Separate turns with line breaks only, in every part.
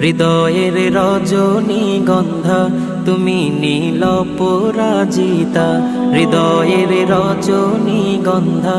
হৃদয়ের রজনী গন্ধা তুমি নীল পরাজিতা। হৃদয়ের রজনী গন্ধা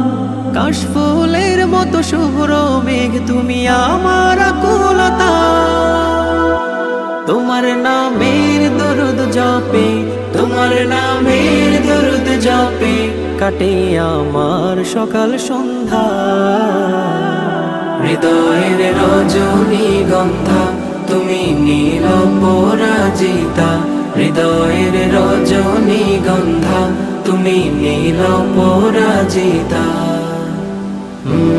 কাশফুলের মতো শুভ্র মেঘ, তুমি আমার আকুলতা। তোমার নামের দরুদ জপে, তোমার নামের দরুদ জপে, কাটে আমার সকাল সন্ধ্যা। হৃদয়ের রজনী গন্ধা, তুমি নীল পরাজিতা। হৃদয়ের রজনী গন্ধা, তুমি নীল পরাজিতা।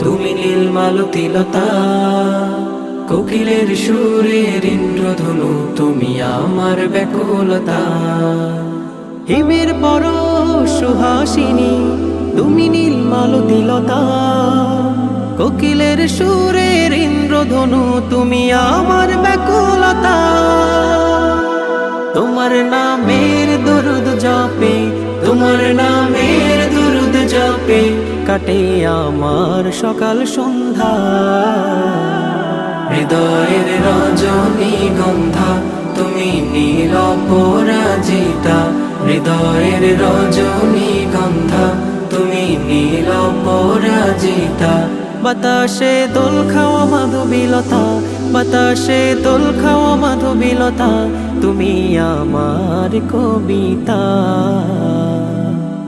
তুমি নীলমালতিলতা কোকিলের সুরের ইন্দ্রধনু, তুমি আমার ব্যাকুলতা। হিমের পর সুহাসিনী, তুমি নীল মালতিলতা কোকিলের সুরের ইন্দ্রধনু, তুমি আমার ব্যাকুলতা। কাটে আমার সকাল সন্ধ্যা। হৃদয়ের রজনী গন্ধা, তুমি নীল পরাজিতা হৃদয়ের রজনী গন্ধা, তুমি নীল পরাজিতা বাতাসে দোল খাওয়া মাধুবিলতা, বাতাসে দোল খাওয়া মাধুবিলতা, তুমি আমার কবিতা।